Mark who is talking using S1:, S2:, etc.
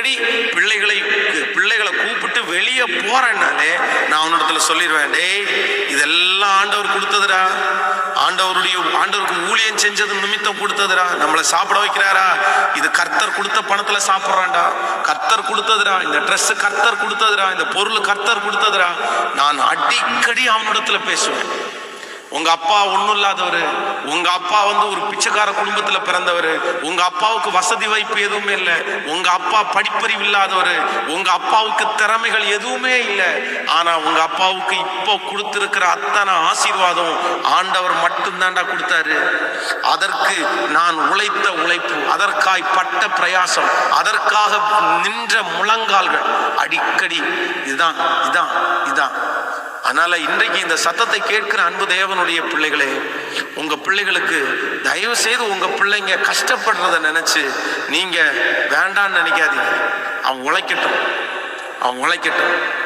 S1: அடிக்கடி பிள்ளைகளை பிள்ளைகளை கூப்பிட்டு வெளியே போறேன்னாலே நான் அவனிடத்துல சொல்லிடுவேன் டேய் இதெல்லாம் ஆண்டவர் கொடுத்ததுடா. ஆண்டவருடைய ஆண்டவருக்கு ஊழியம் செஞ்சது நிமித்தம் கொடுத்ததுடா. நம்மளை சாப்பிட வைக்கிறாரா? இது கர்த்தர் கொடுத்த பணத்துல சாப்பிட்றான்டா. கர்த்தர் கொடுத்ததுடா. இந்த ட்ரெஸ் கர்த்தர் கொடுத்ததுடா. இந்த பொருள் கர்த்தர் கொடுத்ததுடா. நான் அடிக்கடி அவனிடத்துல பேசுவேன். உங்க அப்பா ஒண்ணும் இல்லாதவர். உங்க அப்பா வந்து ஒரு பிச்சைக்கார குடும்பத்துல பிறந்தவர். உங்க அப்பாவுக்கு வசதி வாய்ப்பு எதுவுமே இல்லை. உங்க அப்பா படிப்பறிவு இல்லாதவர். உங்க அப்பாவுக்கு திறமைகள் எதுவுமே இல்லை. ஆனா உங்க அப்பாவுக்கு இப்போ கொடுத்திருக்கிற அத்தனை ஆசீர்வாதம் ஆண்டவர் மட்டும்தான்டா கொடுத்தாரு. அதற்கு நான் உழைத்த உழைப்பு அதற்காய் பட்ட பிரயாசம் அதற்காக நின்ற முழங்கால்கள் அடிக்கடி இதுதான் இதான் இதான். அதனால இன்றைக்கு இந்த சத்தத்தை கேட்கிற அன்பு தேவனுடைய பிள்ளைகளே உங்க பிள்ளைகளுக்கு தயவு செய்து உங்க பிள்ளைங்க கஷ்டப்படுறத நினைச்சு நீங்க வேண்டான்னு நினைக்காதீங்க. அவன் உழைக்கட்டும். அவன் உழைக்கட்டும்.